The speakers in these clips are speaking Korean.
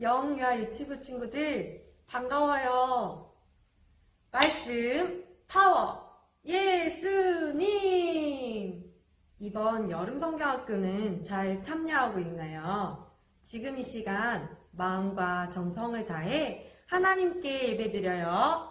영유아 유튜브 친구들 반가워요. 말씀 파워 예수님 이번 여름 성경학교는 잘 참여하고 있나요? 지금 이 시간 마음과 정성을 다해 하나님께 예배드려요.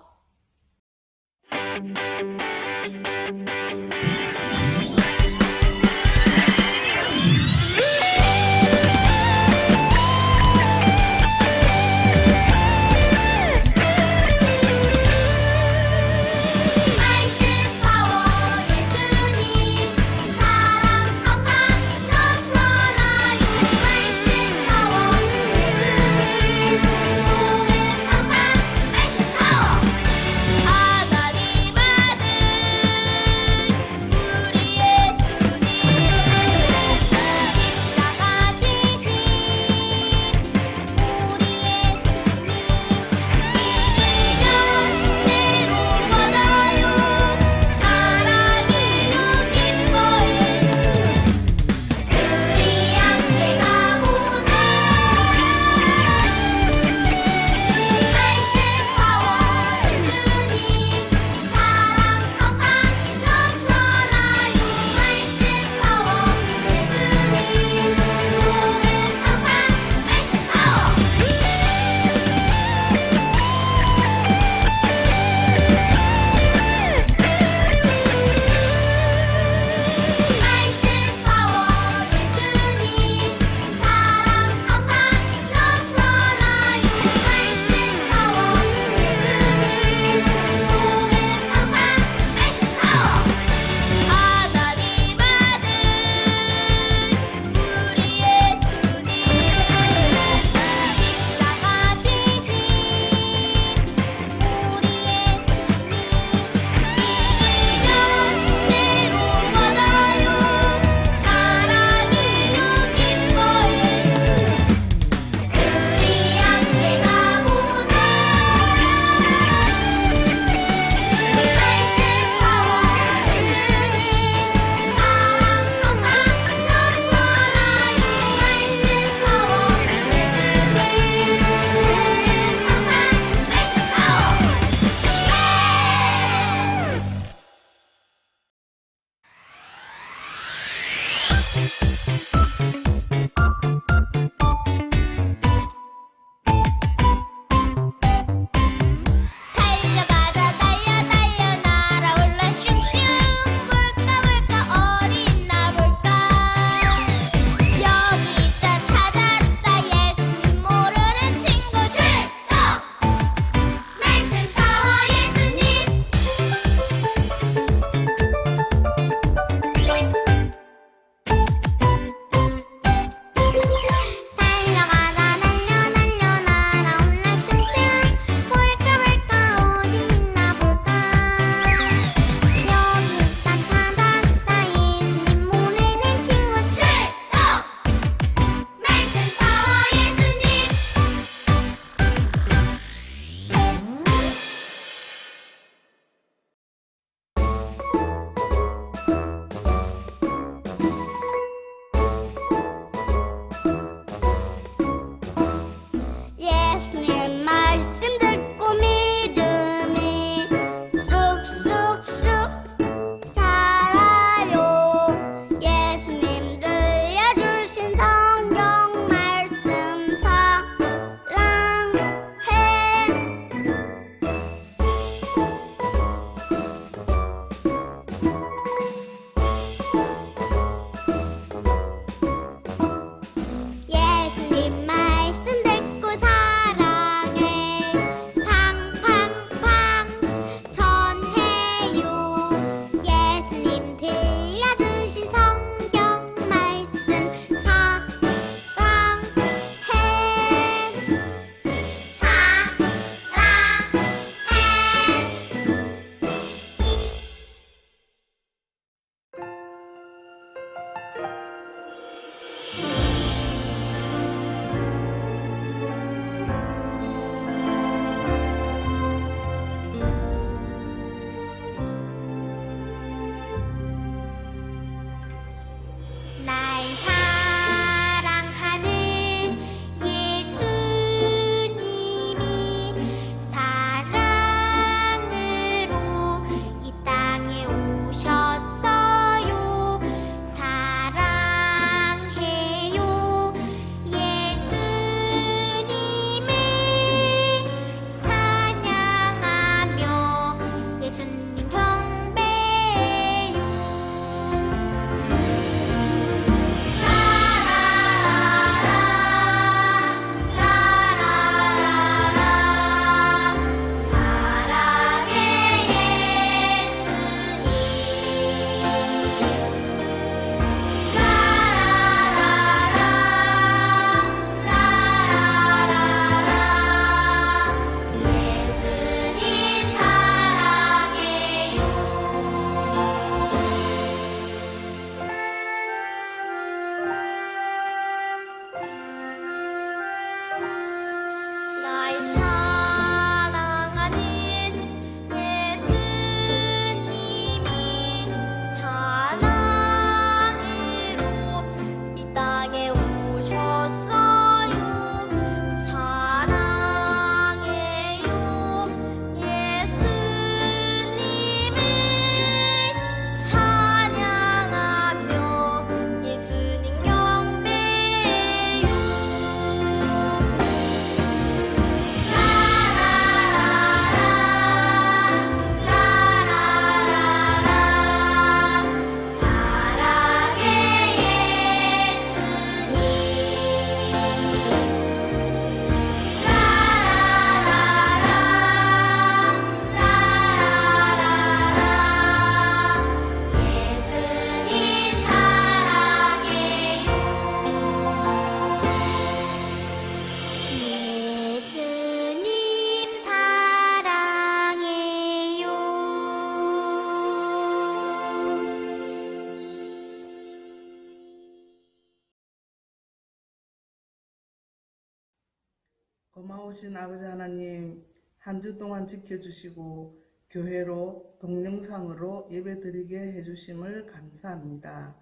고마우신 아버지 하나님, 한 주 동안 지켜주시고, 교회로 동영상으로 예배드리게 해주심을 감사합니다.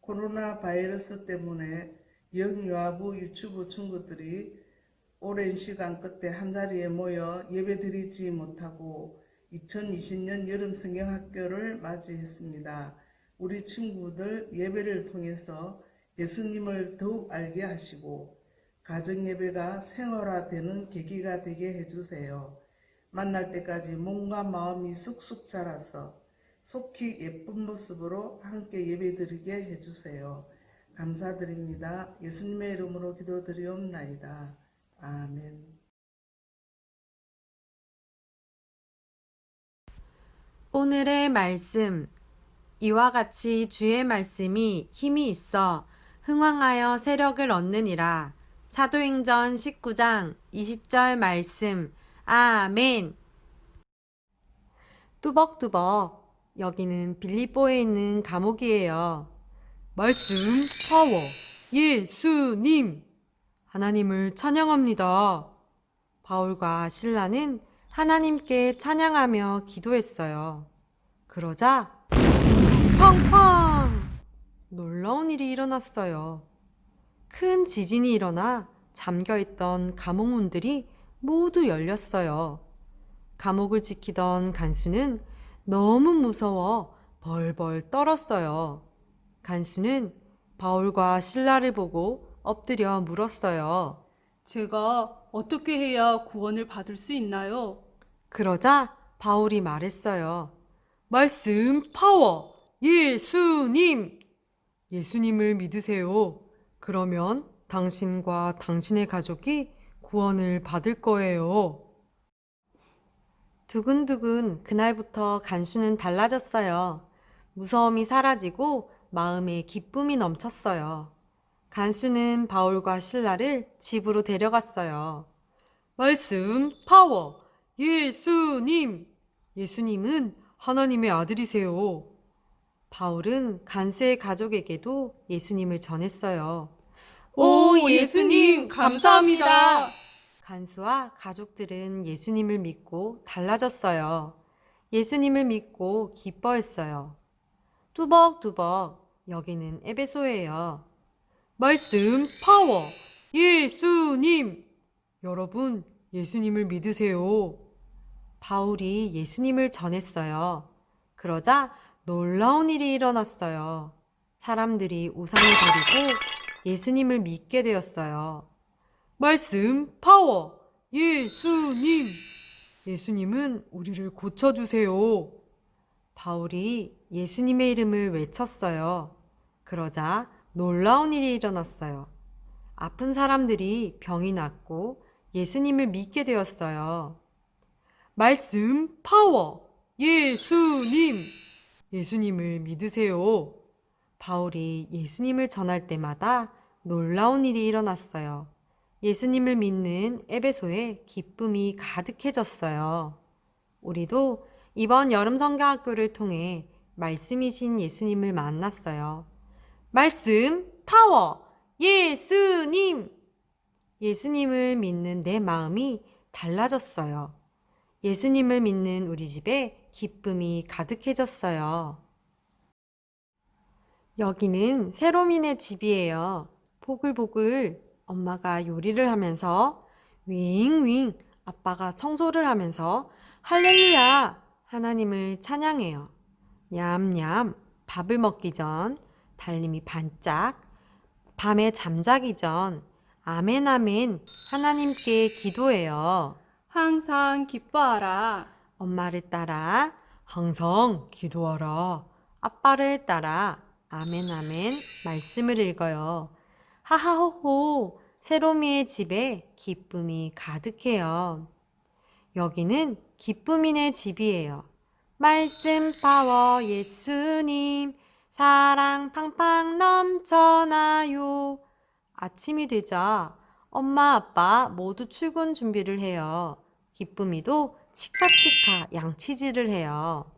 코로나 바이러스 때문에 영유아부 유치부 친구들이 오랜 시간 끝에 한자리에 모여 예배드리지 못하고 2020년 여름 성경학교를 맞이했습니다. 우리 친구들 예배를 통해서 예수님을 더욱 알게 하시고 가정 예배가 생활화되는 계기가 되게 해주세요. 만날 때까지 몸과 마음이 쑥쑥 자라서 속히 예쁜 모습으로 함께 예배드리게 해주세요. 감사드립니다. 예수님의 이름으로 기도드리옵나이다. 아멘. 오늘의 말씀. 이와 같이 주의 말씀이 힘이 있어 흥왕하여 세력을 얻느니라. 사도행전 19장 20절 말씀. 아멘. 뚜벅뚜벅. 여기는 빌립보에 있는 감옥이에요. 말씀 파워. 예수님. 하나님을 찬양합니다. 바울과 신라는 하나님께 찬양하며 기도했어요. 그러자 쾅쾅 놀라운 일이 일어났어요. 큰 지진이 일어나 잠겨있던 감옥 문들이 모두 열렸어요. 감옥을 지키던 간수는 너무 무서워 벌벌 떨었어요. 간수는 바울과 신라를 보고 엎드려 물었어요. 제가 어떻게 해야 구원을 받을 수 있나요? 그러자 바울이 말했어요. 말씀 파워! 예수님! 예수님을 믿으세요. 그러면 당신과 당신의 가족이 구원을 받을 거예요. 두근두근 그날부터 간수는 달라졌어요. 무서움이 사라지고 마음에 기쁨이 넘쳤어요. 간수는 바울과 신라를 집으로 데려갔어요. 말씀 파워! 예수님! 예수님은 하나님의 아들이세요. 바울은 간수의 가족에게도 예수님을 전했어요. 오, 예수님, 감사합니다. 간수와 가족들은 예수님을 믿고 달라졌어요. 예수님을 믿고 기뻐했어요. 뚜벅뚜벅 여기는 에베소예요. 말씀 파워! 예수님! 여러분, 예수님을 믿으세요. 바울이 예수님을 전했어요. 그러자 놀라운 일이 일어났어요. 사람들이 우상을 버리고 예수님을 믿게 되었어요. 말씀 파워! 예수님! 예수님은 우리를 고쳐주세요. 바울이 예수님의 이름을 외쳤어요. 그러자 놀라운 일이 일어났어요. 아픈 사람들이 병이 낫고 예수님을 믿게 되었어요. 말씀 파워! 예수님! 예수님을 믿으세요. 바울이 예수님을 전할 때마다 놀라운 일이 일어났어요. 예수님을 믿는 에베소에 기쁨이 가득해졌어요. 우리도 이번 여름 성경학교를 통해 말씀이신 예수님을 만났어요. 말씀 파워! 예수님! 예수님을 믿는 내 마음이 달라졌어요. 예수님을 믿는 우리 집에 기쁨이 가득해졌어요. 여기는 세로민의 집이에요. 보글보글 엄마가 요리를 하면서 윙윙 아빠가 청소를 하면서 할렐루야 하나님을 찬양해요. 냠냠 밥을 먹기 전 달님이 반짝 밤에 잠자기 전 아멘 아멘 하나님께 기도해요. 항상 기뻐하라. 엄마를 따라 항상 기도하라. 아빠를 따라 아멘 아멘 말씀을 읽어요. 하하호호 세로미의 집에 기쁨이 가득해요. 여기는 기쁨이네 집이에요. 말씀 파워 예수님 사랑 팡팡 넘쳐나요. 아침이 되자 엄마 아빠 모두 출근 준비를 해요. 기쁨이도 치카치카 양치질을 해요.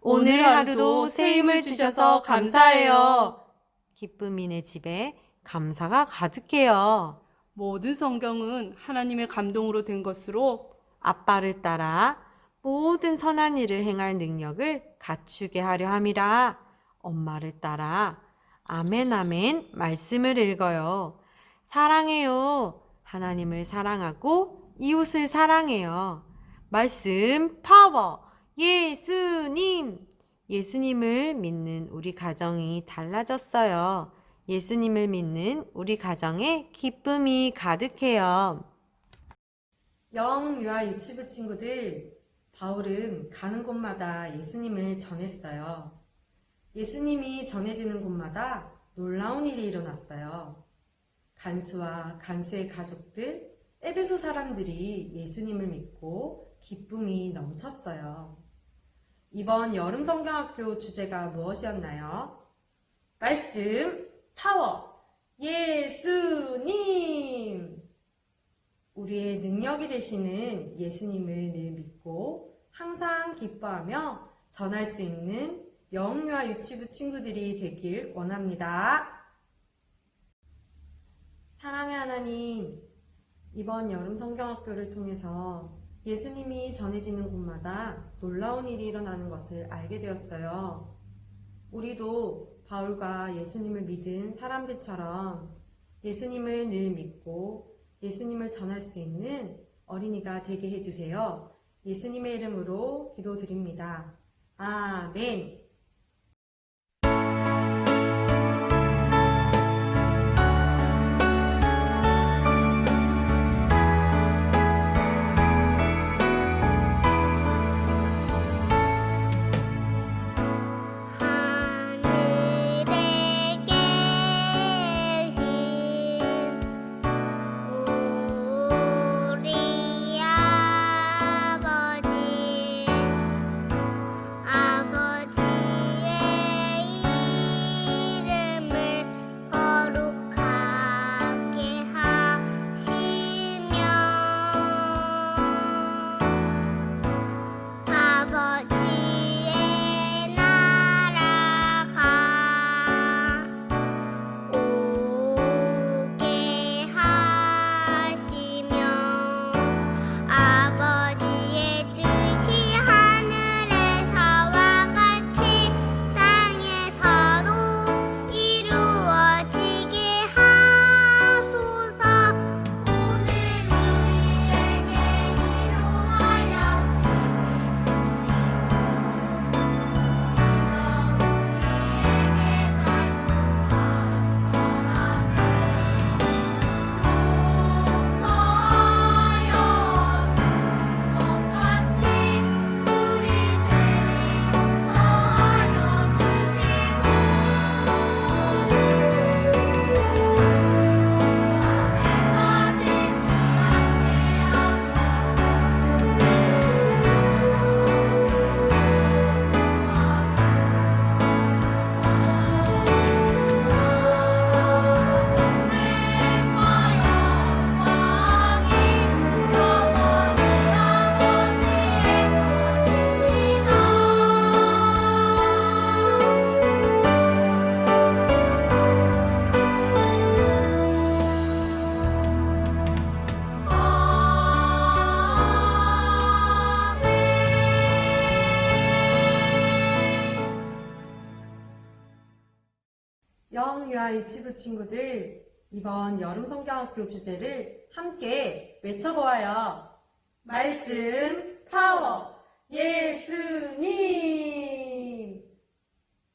오늘 하루도 새 힘을 주셔서 감사해요. 기쁨이네 집에 감사가 가득해요. 모든 성경은 하나님의 감동으로 된 것으로 아빠를 따라 모든 선한 일을 행할 능력을 갖추게 하려 함이라. 엄마를 따라 아멘 아멘 말씀을 읽어요. 사랑해요. 하나님을 사랑하고 이웃을 사랑해요. 말씀 파워 예수님 예수님을 믿는 우리 가정이 달라졌어요. 예수님을 믿는 우리 가정에 기쁨이 가득해요. 영 유아 유치부 친구들, 바울은 가는 곳마다 예수님을 전했어요. 예수님이 전해지는 곳마다 놀라운 일이 일어났어요. 간수와 간수의 가족들, 에베소 사람들이 예수님을 믿고 기쁨이 넘쳤어요. 이번 여름 성경학교 주제가 무엇이었나요? 말씀, 파워, 예수님! 우리의 능력이 되시는 예수님을 늘 믿고 항상 기뻐하며 전할 수 있는 영유아 유치부 친구들이 되길 원합니다. 사랑의 하나님, 이번 여름 성경학교를 통해서 예수님이 전해지는 곳마다 놀라운 일이 일어나는 것을 알게 되었어요. 우리도 바울과 예수님을 믿은 사람들처럼 예수님을 늘 믿고 예수님을 전할 수 있는 어린이가 되게 해주세요. 예수님의 이름으로 기도드립니다. 아멘. 유치부 친구들, 이번 여름 성경학교 주제를 함께 외쳐보아요. 말씀, 파워, 예수님!